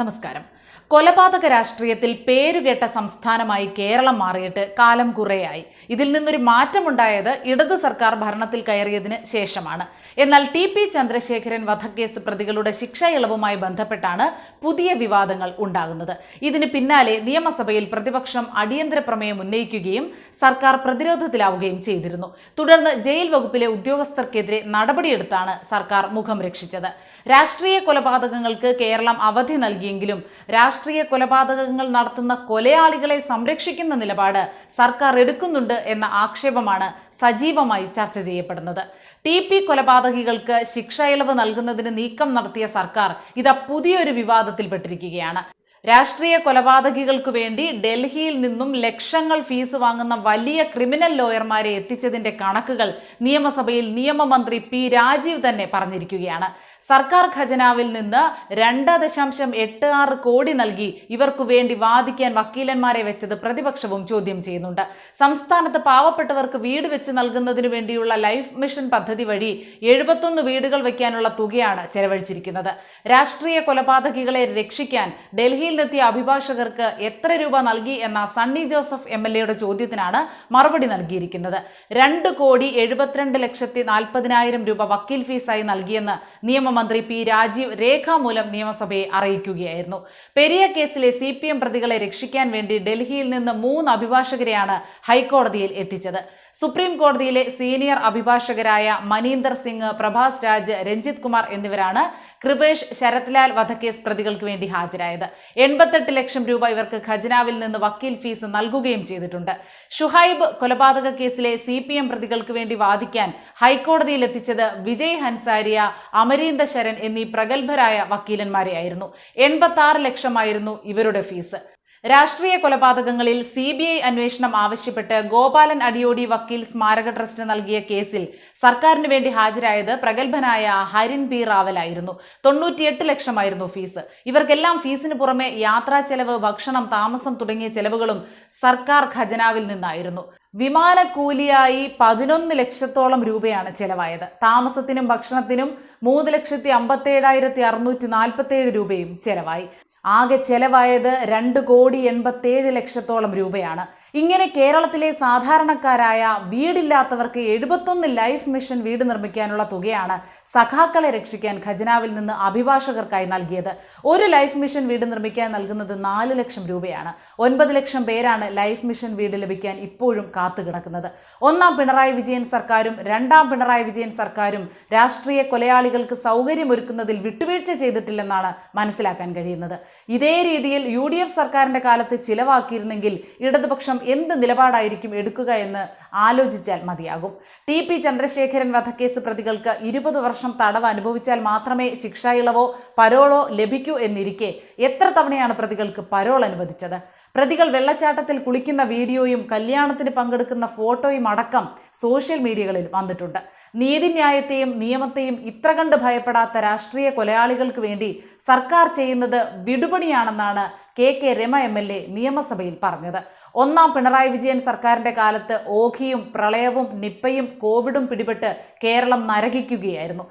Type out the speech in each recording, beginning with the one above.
നമസ്കാരം. കൊലപാതക രാഷ്ട്രീയത്തിൽ പേരുകേട്ട സംസ്ഥാനമായി കേരളം മാറിയിട്ട് കാലം കുറേയായി. ഇതിൽ നിന്നൊരു മാറ്റമുണ്ടായത് ഇടതു സർക്കാർ ഭരണത്തിൽ കയറിയതിന് ശേഷമാണ്. എന്നാൽ ടി പി ചന്ദ്രശേഖരൻ വധക്കേസ് പ്രതികളുടെ ശിക്ഷ ഇളവുമായി ബന്ധപ്പെട്ടാണ് പുതിയ വിവാദങ്ങൾ ഉണ്ടാകുന്നത്. ഇതിന് പിന്നാലെ നിയമസഭയിൽ പ്രതിപക്ഷം അടിയന്തര പ്രമേയം ഉന്നയിക്കുകയും സർക്കാർ പ്രതിരോധത്തിലാവുകയും ചെയ്തിരുന്നു. തുടർന്ന് ജയിൽ വകുപ്പിലെ ഉദ്യോഗസ്ഥർക്കെതിരെ നടപടിയെടുത്താണ് സർക്കാർ മുഖം രക്ഷിച്ചത്. രാഷ്ട്രീയ കൊലപാതകങ്ങൾക്ക് കേരളം അവധി നൽകിയെങ്കിലും രാഷ്ട്രീയ കൊലപാതകങ്ങൾ നടത്തുന്ന കൊലയാളികളെ സംരക്ഷിക്കുന്ന നിലപാട് സർക്കാർ എടുക്കുന്നുണ്ട് എന്ന ആക്ഷേപമാണ് സജീവമായി ചർച്ച ചെയ്യപ്പെടുന്നത്. ടി പി കൊലപാതകികൾക്ക് ശിക്ഷ ഇളവ് നൽകുന്നതിന് നീക്കം നടത്തിയ സർക്കാർ ഇതാ പുതിയൊരു വിവാദത്തിൽപ്പെട്ടിരിക്കുകയാണ്. രാഷ്ട്രീയ കൊലപാതകികൾക്കു വേണ്ടി ഡൽഹിയിൽ നിന്നും ലക്ഷങ്ങൾ ഫീസ് വാങ്ങുന്ന വലിയ ക്രിമിനൽ ലോയർമാരെ എത്തിച്ചതിന്റെ കണക്കുകൾ നിയമസഭയിൽ നിയമമന്ത്രി പി രാജീവ് തന്നെ പറഞ്ഞിരിക്കുകയാണ്. സർക്കാർ ഖജനാവിൽ നിന്ന് രണ്ട് ദശാംശം എട്ട് ആറ് കോടി നൽകി ഇവർക്കു വേണ്ടി വാദിക്കാൻ വക്കീലന്മാരെ വെച്ചത് പ്രതിപക്ഷവും ചോദ്യം ചെയ്യുന്നുണ്ട്. സംസ്ഥാനത്ത് പാവപ്പെട്ടവർക്ക് വീട് വെച്ച് നൽകുന്നതിനു വേണ്ടിയുള്ള ലൈഫ് മിഷൻ പദ്ധതി വഴി എഴുപത്തൊന്ന് വീടുകൾ വയ്ക്കാനുള്ള തുകയാണ് ചെലവഴിച്ചിരിക്കുന്നത്. രാഷ്ട്രീയ കൊലപാതകികളെ രക്ഷിക്കാൻ ഡൽഹിയിൽ ഡൽഹിയിലെത്തിയ അഭിഭാഷകർക്ക് എത്ര രൂപ നൽകി എന്ന സണ്ണി ജോസഫ് എം എൽ എയുടെ ചോദ്യത്തിനാണ് മറുപടി നൽകിയിരിക്കുന്നത്. രണ്ട് കോടി എഴുപത്തിരണ്ട് ലക്ഷത്തി നാൽപ്പതിനായിരം രൂപ വക്കീൽ ഫീസായി നൽകിയെന്ന് നിയമമന്ത്രി പി രാജീവ് രേഖാമൂലം നിയമസഭയെ അറിയിക്കുകയായിരുന്നു. പെരിയ കേസിലെ സി പ്രതികളെ രക്ഷിക്കാൻ വേണ്ടി ഡൽഹിയിൽ നിന്ന് മൂന്ന് അഭിഭാഷകരെയാണ് ഹൈക്കോടതിയിൽ എത്തിച്ചത്. സുപ്രീം കോടതിയിലെ സീനിയർ അഭിഭാഷകരായ മനീന്ദർ സിംഗ് പ്രഭാസ് രാജ് രഞ്ജിത് കുമാർ എന്നിവരാണ് കൃപേഷ് ശരത്ലാൽ വധക്കേസ് പ്രതികൾക്ക് വേണ്ടി ഹാജരായത്. എൺപത്തെട്ട് ലക്ഷം രൂപ ഇവർക്ക് ഖജനാവിൽ നിന്ന് വക്കീൽ ഫീസ് നൽകുകയും ചെയ്തിട്ടുണ്ട്. ഷുഹൈബ് കൊലപാതക കേസിലെ സി പി എം പ്രതികൾക്ക് വേണ്ടി വാദിക്കാൻ ഹൈക്കോടതിയിൽ എത്തിച്ചത് വിജയ് ഹൻസാരിയ അമരീന്ദ ശരൺ എന്നീ പ്രഗത്ഭരായ വക്കീലന്മാരെയായിരുന്നു. എൺപത്തി ആറ് ലക്ഷമായിരുന്നു ഇവരുടെ ഫീസ്. രാഷ്ട്രീയ കൊലപാതകങ്ങളിൽ സി ബി ഐ അന്വേഷണം ആവശ്യപ്പെട്ട് ഗോപാലൻ അടിയോടി വക്കീൽ സ്മാരക ട്രസ്റ്റ് നൽകിയ കേസിൽ സർക്കാരിന് വേണ്ടി ഹാജരായത് പ്രഗത്ഭനായ ഹരിൻ പി റാവലായിരുന്നു. തൊണ്ണൂറ്റിയെട്ട് ലക്ഷമായിരുന്നു ഫീസ്. ഇവർക്കെല്ലാം ഫീസിന് പുറമെ യാത്രാ ചെലവ് ഭക്ഷണം താമസം തുടങ്ങിയ ചെലവുകളും സർക്കാർ ഖജനാവിൽ നിന്നായിരുന്നു. വിമാനക്കൂലിയായി പതിനൊന്ന് ലക്ഷത്തോളം രൂപയാണ് ചെലവായത്. താമസത്തിനും ഭക്ഷണത്തിനും മൂന്ന് ലക്ഷത്തി അമ്പത്തേഴായിരത്തി അറുന്നൂറ്റി നാൽപ്പത്തേഴ് രൂപയും ചെലവായി. ആകെ ചെലവായത് രണ്ട് കോടി എൺപത്തേഴ് ലക്ഷത്തോളം രൂപയാണ്. ഇങ്ങനെ കേരളത്തിലെ സാധാരണക്കാരായ വീടില്ലാത്തവർക്ക് എഴുപത്തൊന്ന് ലൈഫ് മിഷൻ വീട് നിർമ്മിക്കാനുള്ള തുകയാണ് സഖാക്കളെ രക്ഷിക്കാൻ ഖജനാവിൽ നിന്ന് അഭിഭാഷകർക്കായി നൽകിയത്. ഒരു ലൈഫ് മിഷൻ വീട് നിർമ്മിക്കാൻ നൽകുന്നത് നാല് ലക്ഷം രൂപയാണ്. ഒൻപത് ലക്ഷം പേരാണ് ലൈഫ് മിഷൻ വീട് ലഭിക്കാൻ ഇപ്പോഴും കാത്തുകിടക്കുന്നത്. ഒന്നാം പിണറായി വിജയൻ സർക്കാരും രണ്ടാം പിണറായി വിജയൻ സർക്കാരും രാഷ്ട്രീയ കൊലയാളികൾക്ക് സൗകര്യമൊരുക്കുന്നതിൽ വിട്ടുവീഴ്ച ചെയ്തിട്ടില്ലെന്നാണ് മനസ്സിലാക്കാൻ കഴിയുന്നത്. ഇതേ രീതിയിൽ യു സർക്കാരിന്റെ കാലത്ത് ചിലവാക്കിയിരുന്നെങ്കിൽ ഇടതുപക്ഷം എന്ത് നിലപാടായിരിക്കും എടുക്കുക എന്ന് ആലോചിച്ചാൽ മതിയാകും. ടി പി ചന്ദ്രശേഖരൻ വധക്കേസ് പ്രതികൾക്ക് ഇരുപത് വർഷം തടവ് അനുഭവിച്ചാൽ മാത്രമേ ശിക്ഷാ ഇളവോ പരോളോ ലഭിക്കൂ എന്നിരിക്കെ എത്ര തവണയാണ് പ്രതികൾക്ക് പരോൾ അനുവദിച്ചത്? പ്രതികൾ വെള്ളച്ചാട്ടത്തിൽ കുളിക്കുന്ന വീഡിയോയും കല്യാണത്തിന് പങ്കെടുക്കുന്ന ഫോട്ടോയും അടക്കം സോഷ്യൽ മീഡിയകളിൽ വന്നിട്ടുണ്ട്. നീതിന്യായത്തെയും നിയമത്തെയും ഇത്ര കണ്ട് ഭയപ്പെടാത്ത രാഷ്ട്രീയ കൊലയാളികൾക്ക് വേണ്ടി സർക്കാർ ചെയ്യുന്നത് വിടുപണിയാണെന്നാണ് K K Rema M L A നിയമസഭയിൽ പറഞ്ഞത്. ഒന്നാം പിണറായി വിജയൻ സർക്കാരിന്റെ കാലത്ത് ഓഖിയും പ്രളയവും നിപ്പയും കോവിഡും പിടിപെട്ട് കേരളം നരകിക്കുകയായിരുന്നു.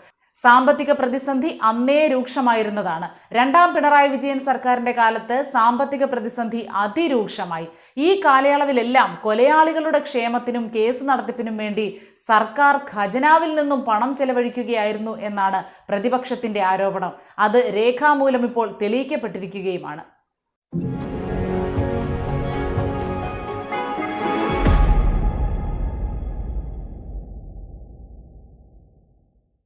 സാമ്പത്തിക പ്രതിസന്ധി അന്നേ രൂക്ഷമായിരുന്നതാണ്. രണ്ടാം പിണറായി വിജയൻ സർക്കാരിന്റെ കാലത്ത് സാമ്പത്തിക പ്രതിസന്ധി അതിരൂക്ഷമായി. ഈ കാലയളവിലെല്ലാം കൊലയാളികളുടെ ക്ഷേമത്തിനും കേസ് നടത്തിപ്പിനും വേണ്ടി സർക്കാർ ഖജനാവിൽ നിന്നും പണം ചെലവഴിക്കുകയായിരുന്നു എന്നാണ് പ്രതിപക്ഷത്തിന്റെ ആരോപണം. അത് രേഖാമൂലം ഇപ്പോൾ തെളിയിക്കപ്പെട്ടിരിക്കുകയുമാണ്.